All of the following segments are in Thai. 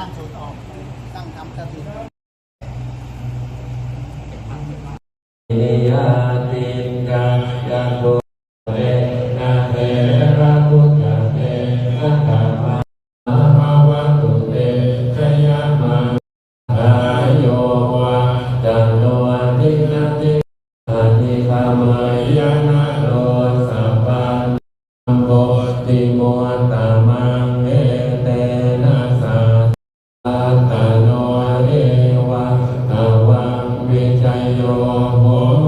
ข้างสูตรออก ตั้งทำกระถิ่นยาติกายัโตเตนะเตระพุทธเตนะธรรมะภาวะตุเตชยมาอายโยวะจันโนทินาติอานิธรรมยานาโรสัพพันโกติโมตตมัง โ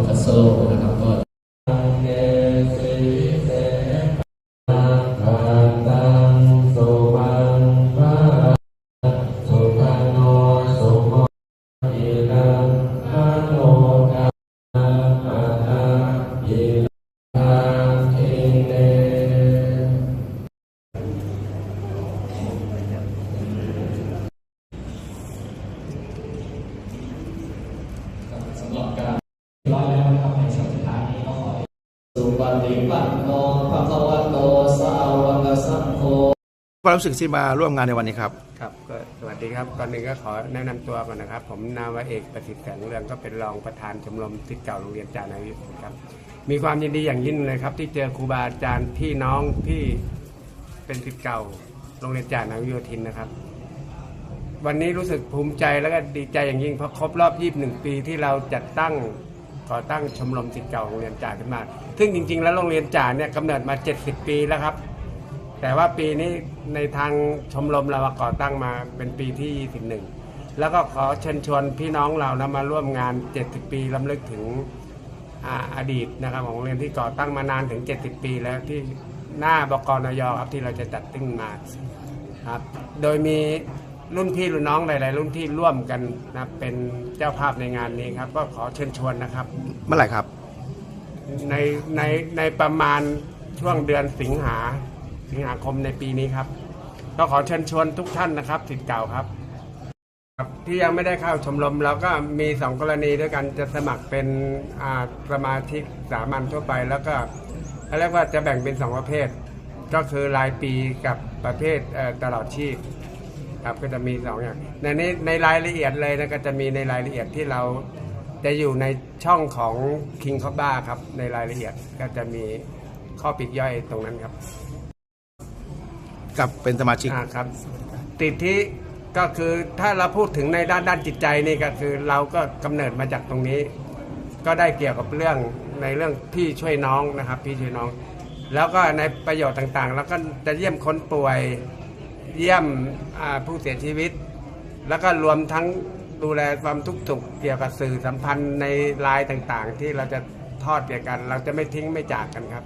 โปรเฟสโซอร์นะครับก็ สุปฏิปันโนภะคะวะโตสาวกสังโฆความรู้สึกที่มาร่วมงานในวันนี้ครับ ครับก็สวัสดีครับก่อนหนึ่งก็ขอแนะนำตัวก่อนนะครับ ผมนาวาเอกประสิทธิ์แสงเรืองก็เป็นรองประธานชมรมศิษย์เก่าโรงเรียนจานาวิทย์ครับ มีความยินดีอย่างยิ่งเลยครับ ที่เจอครูบาอาจารย์พี่น้องที่เป็นศิษย์เก่าโรงเรียนจานาวิโยธินนะครับ วันนี้รู้สึกภูมิใจแล้วก็ดีใจอย่างยิ่งเพราะครบรอบ 21 ปีที่เราจัดตั้งก่อตั้งชมรมศิษย์เก่าโรงเรียนจ่าขึ้นมา ซึ่งจริง ๆ แล้วโรงเรียนจ่าเนี่ยกำเนิดมา 70 ปีแล้วครับ แต่ว่าปีนี้ในทางชมรมเราก่อตั้งมาเป็นปีที่ 21 แล้วก็ขอเชิญชวนพี่น้องเรานะมาร่วมงาน 70 ปีล้ำลึกถึงออดีตนะครับของโรงเรียนที่ก่อตั้งมานานถึง 70 ปีแล้วที่หน้าบกนยครับที่เราจะจัดตั้งมาครับโดยมีรุ่นพี่รุ่นน้องหลาย ๆ รุ่นที่ร่วมกันนะเป็นเจ้าภาพในงานนี้ครับ ก็ขอเชิญชวนนะครับ เมื่อไหร่ครับ ในในในประมาณช่วงเดือนสิงหาสิงหาคมในปีนี้ครับ ก็ขอเชิญชวนทุกท่านนะครับสิทธิ์เก่าครับ ที่ยังไม่ได้เข้าชมรมเราก็มีสองกรณีด้วยกันจะสมัครเป็นอาสมาชิกสามัญทั่วไป แล้วก็เขาเรียกว่าจะแบ่งเป็นสองประเภท ก็คือรายปีกับประเภทเตลอดชีพครับก็จะมีสองอย่างในนี้ในรายละเอียดเลยนะก็จะมีในรายละเอียดที่เรา จะอยู่ในช่องของ King c o b a ครับ ในรายละเอียดก็จะมีข้อปลีกย่อยตรงนั้นครับกับเป็นสมาชิก อ่าครับติดที่ก็คือถ้าเราพูดถึงในด้านด้านจิตใจนี่ก็คือเราก็กำเนิดมาจากตรงนี้ ก็ได้เกี่ยวกับเรื่องในเรื่องพี่ช่วยน้องนะครับ พี่ช่วยน้อง แล้วก็ในประโยชน์ต่างๆ แล้วก็จะเยี่ยมคนป่วยเยี่ยมอ่าผู้เสียชีวิต แล้วก็รวมทั้ง ดูแลความทุกข์สุขเกี่ยวกับสื่อสัมพันธ์ในไลน์ต่างๆ ที่เราจะทอดเกี่ยวกัน เราจะไม่ทิ้งไม่จากกันครับ